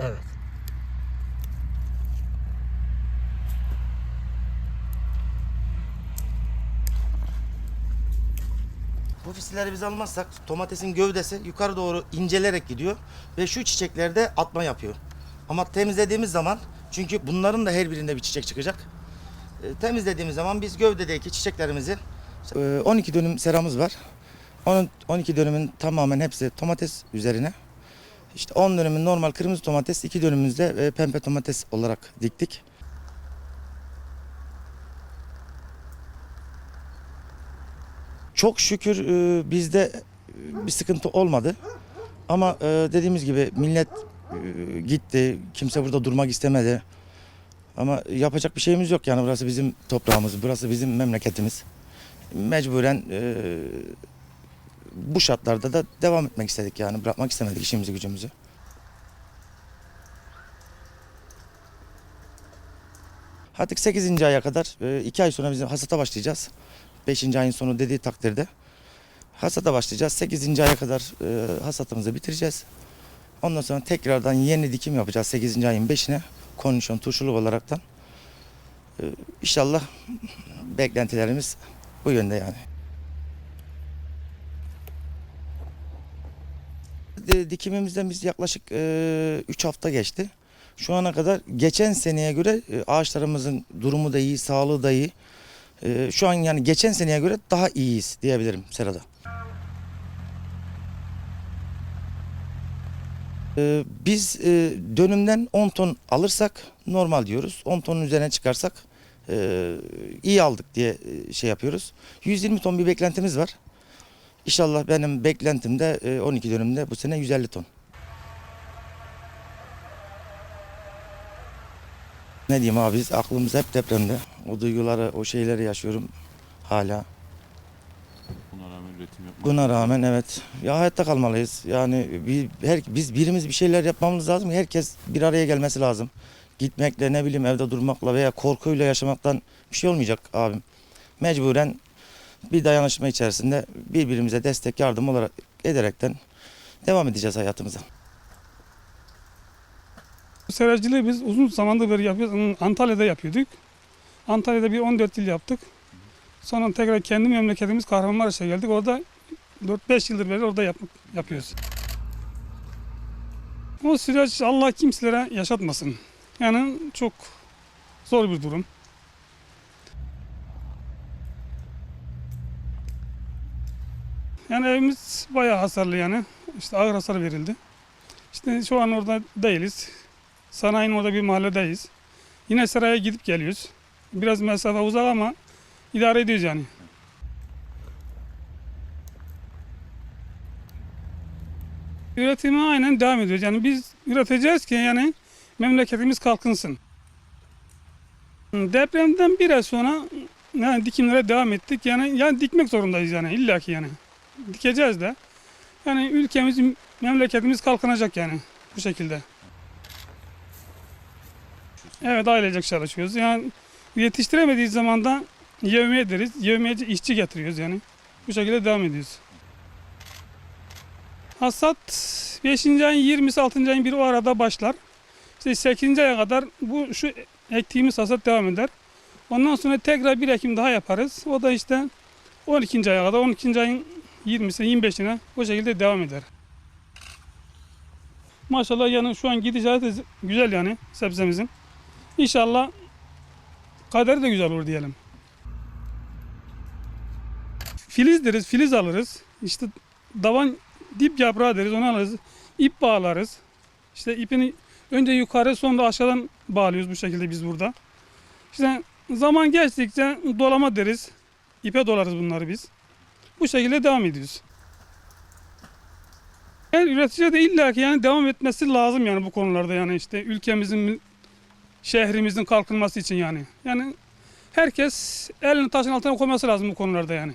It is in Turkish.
Evet. Bu fisilleri biz almazsak domatesin gövdesi yukarı doğru incelerek gidiyor ve şu çiçeklerde atma yapıyor. Ama temizlediğimiz zaman çünkü bunların da her birinde bir çiçek çıkacak. E, temizlediğimiz zaman biz gövdedeki çiçeklerimizi e, 12 dönüm seramız var. Onun 12 dönümün tamamen hepsi domates üzerine. İşte 10 dönümün normal kırmızı domates, 2 dönümümüzde e, pembe domates olarak diktik. Çok şükür e, bizde e, bir sıkıntı olmadı. Ama dediğimiz gibi millet gitti. Kimse burada durmak istemedi. Ama yapacak bir şeyimiz yok yani burası bizim toprağımız, burası bizim memleketimiz. Mecburen bu şartlarda da devam etmek istedik yani bırakmak istemedik işimizi gücümüzü. Artık 8. aya kadar 2 ay sonra bizim hasata başlayacağız. 5. ayın sonu dediği takdirde hasata başlayacağız. 8. aya kadar e, hasatımızı bitireceğiz. Ondan sonra tekrardan yeni dikim yapacağız 8. ayın 5'ine. Kondisyon turşuluk olaraktan. E, İnşallah beklentilerimiz bu yönde yani. Dikimimizden biz yaklaşık 3 hafta geçti. Şu ana kadar geçen seneye göre e, ağaçlarımızın durumu da iyi, sağlığı da iyi. E, Şu an yani geçen seneye göre daha iyiyiz diyebilirim Serada. E, Biz e, dönümden 10 ton alırsak normal diyoruz. 10 tonun üzerine çıkarsak e, iyi aldık diye e, şey yapıyoruz. 120 ton bir beklentimiz var. İnşallah benim beklentim de e, 12 dönümde bu sene 150 ton. Ne diyeyim abi biz aklımız hep depremde. O duyguları, o şeyleri yaşıyorum hala. Buna rağmen üretim yapmak. Buna rağmen evet. Ya hayatta kalmalıyız. Yani bir, her, biz birimiz bir şeyler yapmamız lazım. Herkes bir araya gelmesi lazım. Gitmekle ne bileyim evde durmakla veya korkuyla yaşamaktan bir şey olmayacak abim. Mecburen bir dayanışma içerisinde birbirimize destek yardım olarak ederekten devam edeceğiz hayatımıza. Seracılığı biz uzun zamandır beri yapıyoruz. Antalya'da yapıyorduk. Antalya'da bir 14 yıl yaptık. Sonra tekrar kendi memleketimiz Kahramanmaraş'a geldik. Orada 4-5 yıldır beri orada yap- yapıyoruz. O süreç Allah kimselere yaşatmasın. Yani çok zor bir durum. Yani evimiz bayağı hasarlı yani. İşte ağır hasar verildi. İşte şu an orada değiliz. Sanayinin orada bir mahalledeyiz. Yine saraya gidip geliyoruz. Biraz mesafe uzak ama idare ediyoruz yani. Üretime aynen devam ediyoruz. Yani biz üreteceğiz ki yani memleketimiz kalkınsın. Depremden bir ay sonra yani dikimlere devam ettik. Yani yani dikmek zorundayız yani illaki yani. Dikeceğiz de. Yani ülkemiz, memleketimiz kalkınacak yani bu şekilde. Evet ailecek çalışıyoruz. Yani yetiştiremediği zaman da yevmiye deriz. Yevmiyeci işçi getiriyoruz yani. Bu şekilde devam ediyoruz. Hasat 5. ayın 20'si 6. ayın biri o arada başlar. İşte 8. aya kadar bu şu ektiğimiz hasat devam eder. Ondan sonra tekrar bir ekim daha yaparız. O da işte 12. aya kadar 12. ayın 20'si 25'ine o şekilde devam eder. Maşallah yani şu an gidişatı güzel yani sebzemizin. İnşallah kaderi de güzel olur diyelim. Filiz deriz, filiz alırız. İşte davan dip yaprağı deriz, onu alırız. İp bağlarız. İşte ipini önce yukarı sonra aşağıdan bağlıyoruz bu şekilde biz burada. İşte zaman geçtikçe dolama deriz. İpe dolarız bunları biz. Bu şekilde devam ediyoruz. Yani üretici de illaki yani devam etmesi lazım yani bu konularda yani işte ülkemizin şehrimizin kalkınması için yani. Yani herkes elini taşın altına koyması lazım bu konularda yani.